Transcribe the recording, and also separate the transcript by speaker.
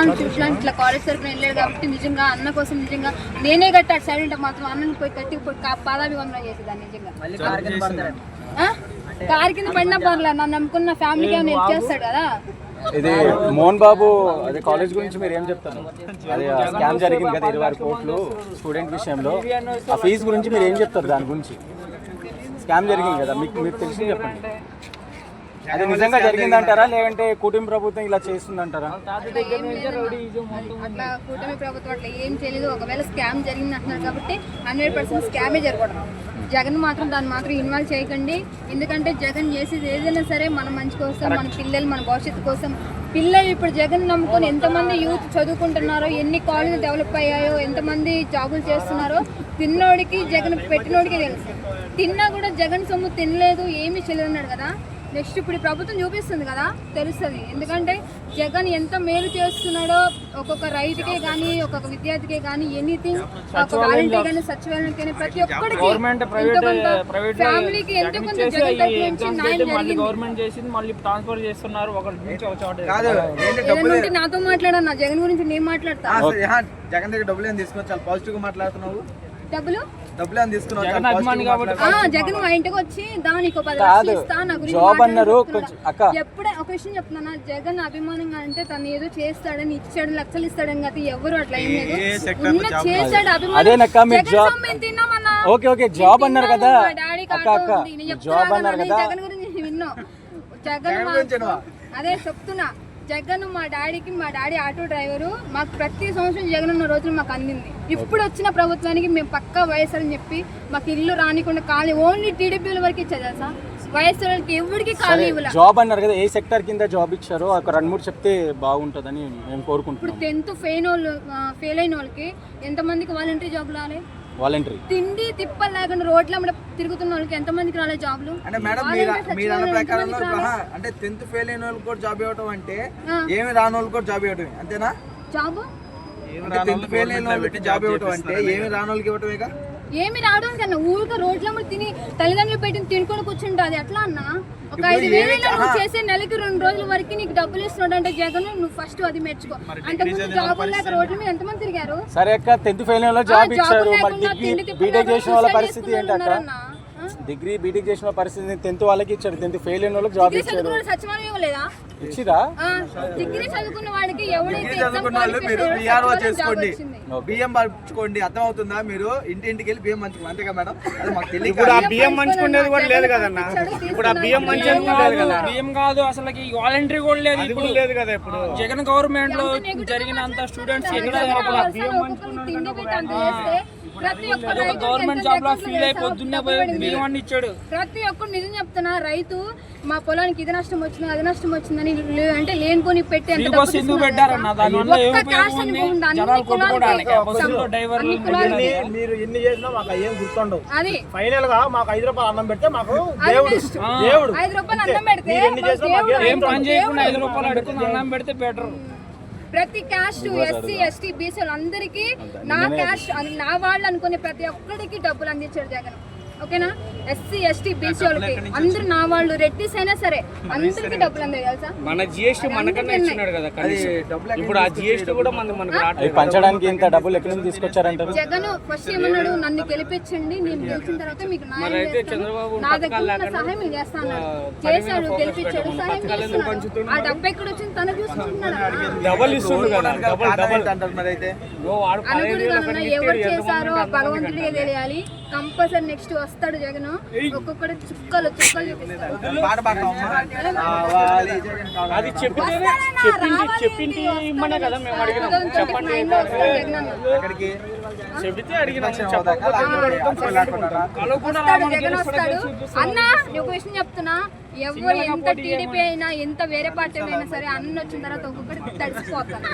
Speaker 1: అన్నాను చూసినా ఇట్లా కాలేజ్ తరపున వెళ్ళాడు కాబట్టి నిజంగా అన్న కోసం నిజంగా నేనే కట్టాడు సైలెంట్ మాత్రం అన్నని పోయి కట్టి కా- పాదాభివందనం చేసేదాన్ని నిజంగా. ఆ? కారు కింద పడినా పర్లేదు నన్ను నమ్ముకున్న ఫ్యామిలీకి ఏమైనా హెల్ప్ చేస్తాడు కదా.
Speaker 2: ఇది మోహన్ బాబు అదే కాలేజ్ గురించి మీరు ఏం చెప్తారు? అది స్కామ్ జరిగింది కదా ఇరవై ఆరు కోట్లు స్టూడెంట్ విషయంలో. ఆ ఫీజు గురించి మీరు ఏం చెప్తారు దాని గురించి? స్కామ్ జరిగింది కదా మీకు మీకు తెలిసి చెప్పండి. అది నిజంగా జరిగిందంటారా? లేదంటే కుటుంబ ప్రభుత్వం ఇలా చేస్తుందంటారా?
Speaker 1: అట్లా కూటమి ప్రభుత్వం అట్లా ఏం చేయలేదు. ఒకవేళ స్కామ్ జరిగింది అంటున్నారు కాబట్టి హండ్రెడ్ పర్సెంట్ స్కామే జరగడం. జగన్ మాత్రం దాన్ని మాత్రం ఇన్వాల్వ్ చేయకండి. ఎందుకంటే జగన్ చేసేది ఏదైనా సరే మన మంచి కోసం మన పిల్లలు మన భవిష్యత్తు కోసం. పిల్లలు ఇప్పుడు జగన్ నమ్ముకొని ఎంతమంది యూత్ చదువుకుంటున్నారో ఎన్ని కాలేజీలు డెవలప్ అయ్యాయో ఎంతమంది జాబులు చేస్తున్నారో తిన్నోడికి జగన్ పెట్టినోడికి తెలుసు. తిన్నా కూడా జగన్ సొమ్ము తినలేదు ఏమీ చేయలేదన్నాడు కదా. నెక్స్ట్ ఇప్పుడు ప్రభుత్వం చూపిస్తుంది కదా తెలుస్తుంది. ఎందుకంటే జగన్ ఎంత మేలు చేస్తున్నాడో ఒక్కొక్క రైతుకే కానీ ఒక్కొక్క విద్యార్థికే కానీ ఎనీథింగ్ ఒక వాలంటీర్ కానీ సచివాలయం కానీ ప్రతి ఒక్కరికి ఎంతో కొంత ఫ్యామిలీకి ఎంతో కొంత జగన్ నుంచి న్యాయం జరిగింది. నాతో మాట్లాడన్నా జగన్ గురించి నేను మాట్లాడతా.
Speaker 3: జగన్ దగ్గర డబ్బులు ఏం చాలా పాజిటివ్గా మాట్లాడుతున్నావు?
Speaker 1: డబ్బులు?
Speaker 4: జగన్
Speaker 1: మా ఇంటికి వచ్చి దానికి ఒక పది
Speaker 2: కాదు.
Speaker 1: లక్షలు ఇస్తా నా గురించి
Speaker 2: జాబ్ అన్నారు
Speaker 1: ఎప్పుడే ఒక విషయం చెప్తున్నా జగన్ అభిమానంగా అంటే తను ఏదో చేస్తాడని ఇచ్చాడు లక్షలు ఇస్తాడని కాదు ఎవరు అట్లా ఏం లేదు. ఉన్న చేశాడు అభిమానం.
Speaker 2: జాబ్? ఓకే ఓకే అన్నారు కదా. అక్క అక్క. జాబ్ అన్నారు కదా
Speaker 1: జగన్ గురించి విన్నా. జగన్
Speaker 3: విన్నావా?
Speaker 1: అదే చెప్తున్నా. జగన్ మా డాడీకి మా డాడీ ఆటో డ్రైవరు మాకు ప్రతి సంవత్సరం జగన్ ఉన్న రోజులు మాకు అందింది. ఇప్పుడు వచ్చిన ప్రభుత్వానికి మేము పక్కా వైఎస్ఆర్ అని చెప్పి మాకు ఇల్లు రానికుండా ఖాళీ ఓన్లీ టీడీపీల వరకు ఇచ్చేది తెలుసా? వైఎస్ఆర్ వాళ్ళకి ఎవరికి ఖాళీ ఇవ్వలే.
Speaker 2: జాబ్ అన్నారు కదా ఏ సెక్టర్ కింద జాబ్ ఇచ్చారో ఒక రెండు మూడు చెప్తే బాగుంటుందని మేము
Speaker 1: ఇప్పుడు
Speaker 2: కోరుకుంటున్నాం
Speaker 1: టెన్త్ ఫెయిల్ వాళ్ళు ఫెయిల్ అయిన వాళ్ళకి ఎంతమందికి వాలంటరీ జాబ్ రాలే?
Speaker 2: వాలంటరీ.
Speaker 1: తిండి తిప్పలు లేకుండా రోడ్ల మీద తిరుగుతున్న వాళ్ళకి ఎంతమందికి రాలే జాబ్లు?
Speaker 3: అంటే మేడం మీరు మీరు అన్న ప్రకారంలో ఆహా, అంటే టెన్త్ ఫెయిల్ అయిన వాళ్ళకి కూడా జాబ్ ఇవ్వటం అంటే ఏమి రాని వాళ్ళకి కూడా జాబ్ ఇవ్వటం అంతేనా?
Speaker 1: జాబ్?
Speaker 3: టెన్త్ ఫెయిల్ అయిన వాళ్ళకి జాబ్ ఇవ్వటం అంటే ఏమి రాని వాళ్ళకి ఇవ్వటమేగా?
Speaker 1: ఏమి రావడం కన్నా ఊరికే రోడ్ల మీద తిని తల్లిదండ్రులు పెట్టి తినుకొని కూర్చుంటా. అది ఎట్లా అన్నా? ఒక ఐదు వేలు నువ్వు చేసే నెలకి రెండు రోజుల వరకు నీకు డబ్బులు ఇస్తున్నాడు అంటే జగన్ నువ్వు ఫస్ట్ అది మెచ్చుకో. అంతకుముందు జాబ్ లేక రోడ్ల మీద ఎంతమంది తిరిగారు?
Speaker 2: సరే అక్క టెన్త్ ఫెయిల్ జాబ్ ఇచ్చారు. మరి
Speaker 1: లేకుండా
Speaker 2: డిగ్రీ
Speaker 1: తిండి తిప్పలు
Speaker 2: బీటెక్ చేసిన వాళ్ళ
Speaker 1: లేకుండా
Speaker 2: పరిస్థితి ఏంటి అక్క? డిగ్రీ బీటెక్ చేసిన పరిస్థితి టెన్త్ వాళ్ళకి ఇచ్చారు టెన్త్ ఫెయిల్ అయిన వాళ్ళకి జాబ్
Speaker 1: డిగ్రీ
Speaker 2: ఇచ్చారు?
Speaker 1: డిగ్రీ చదువుకున్న
Speaker 3: డిగ్రీ
Speaker 1: exam
Speaker 3: చదువుకున్న వాళ్ళు మీరు బీఆర్ఓ చేసుకోండి. బియ్యం పంచుకోండి. అర్థం అవుతుందా మీరు ఇంటింటికి వెళ్ళి బియ్యం పంచుకోండి. అంతేగా మేడం? అది మాకు తెలియక
Speaker 5: ఇప్పుడు ఆ బియ్యం మంచుకునేది కూడా లేదు కదన్న? ఇప్పుడు ఆ బియ్యం కూడా లేదు కదా
Speaker 4: బియ్యం కాదు అసలు వాలంటరీ కూడా లేదు ఇప్పుడు.
Speaker 5: లేదు కదా ఇప్పుడు.
Speaker 4: జగన్ గవర్నమెంట్లో జరిగినంత స్టూడెంట్స్ ఎక్కడ
Speaker 1: అంత చేస్తే ప్రతి ఒక్క
Speaker 4: గవర్నమెంట్
Speaker 1: జాబ్లో
Speaker 4: ఫీల్ అయి
Speaker 1: తెలుసా?
Speaker 4: పొద్దున్నే
Speaker 1: డబ్బు
Speaker 4: పోయి
Speaker 1: పడింది.
Speaker 4: బియ్యం ఇచ్చాడు.
Speaker 1: ప్రతి ఒక్కరు నిజం చెప్తున్నా రైతు మా పొలానికి ఇది నష్టం వచ్చింది అది నష్టం వచ్చిందని లే- అంటే లేనిపోని పెట్టి ఎంత
Speaker 4: ఫ్రీ
Speaker 1: డబ్బు
Speaker 4: బస్ ఎందుకు
Speaker 1: తీసుకున్నారు
Speaker 4: పెట్టారన్న?
Speaker 1: తెలుసా?
Speaker 4: దానివల్ల ఏం
Speaker 1: ఒక్క
Speaker 4: ఉపయోగం
Speaker 1: caste అని
Speaker 4: ఉంది
Speaker 1: పోకుండా అన్ని
Speaker 4: జనాలు
Speaker 1: కులాలకి
Speaker 4: కొట్టుకోవడానికి ఆ బస్సులో
Speaker 1: అన్ని
Speaker 4: డ్రైవర్లు
Speaker 1: కులాలకి.
Speaker 5: మీరు ఎన్ని చేసినా మాకు ఏం గుర్తుండవు.
Speaker 1: అది.
Speaker 5: ఫైనల్గా మాకు ఐదు రూపాయలు అన్నం పెడితే మాకు
Speaker 1: అది
Speaker 5: దేవుడు.
Speaker 1: best.
Speaker 5: దేవుడు.
Speaker 1: ఐదు రూపాయలు అన్నం పెడితే
Speaker 5: మీరు ఎన్ని
Speaker 1: మాకు
Speaker 5: చేసినా మాకు
Speaker 1: దేవుడు
Speaker 4: ఏం పని చేయకుండా
Speaker 1: దేవుడు.
Speaker 4: ఐదు రూపాయలు అడుగుతుంది అన్నం పెడితే బెటర్
Speaker 1: ప్రతి క్యాస్ట్ ఎస్సీ ఎస్టీ బీసీ వాళ్ళందరికీ నా క్యాస్ట్ అని నా వాళ్ళు అనుకునే ప్రతి ఒక్కరికి డబ్బులు అందించాడు జగన్. ఓకేనా? ఎస్సీ ఎస్టీ బీసీ వాళ్ళకి అందరూ నా వాళ్ళు రెడ్డిస్ అయినా సరే అందరికీ డబ్బులు అందే తెలుసా?
Speaker 6: మన జిఎస్టీ మనకన్నా ఇచ్చినాడు కదా ఇప్పుడు ఆ జిఎస్టీ కూడా మన మనకు
Speaker 2: అవి
Speaker 6: రావట్లేదు
Speaker 2: పంచడానికి ఇంత డబ్బులు ఎక్కడి నుంచి తీసుకొచ్చారంటారు?
Speaker 1: జగన్ ఫస్ట్ ఏమన్నాడు? నన్ను గెలిపించండి నేను గెలిచిన తర్వాత మీకు న్యాయం చేస్తాను.
Speaker 6: చంద్రబాబు
Speaker 1: నా దగ్గర ఉన్న సహాయం మీకు చేస్తా అన్నాడు. చేశాడు గెలిపించాడు సహాయం చేస్తున్నాడు ఆ డబ్బు ఎక్కడ వచ్చింది తన చూసుకుంటున్నాడు?
Speaker 6: డబల్ ఇస్తుండు కదా డబల్ డబల్.
Speaker 3: అంటారు మరి అయితే?
Speaker 1: ఎవరు చేశారో భగవంతుడికే తెలియాలి. కంపల్సరీ నెక్స్ట్ వస్తాడు జగన్ ఒక్కొక్కటి చుక్కలు చుక్కలు.
Speaker 6: అది చెప్పింది చెప్పింది ఇమ్మనే కదా మేము అడిగినాం.
Speaker 1: 2029
Speaker 6: చెప్పండి చెబితే అడిగినాం.
Speaker 1: అన్న ఒక విషయం చెప్తున్నా. ఎవరు ఎంత టీడీపీ అయినా ఎంత వేరే పార్టీ అయినా సరే అన్న వచ్చిన తర్వాత ఒక్కొక్కటి తడిసిపోతాను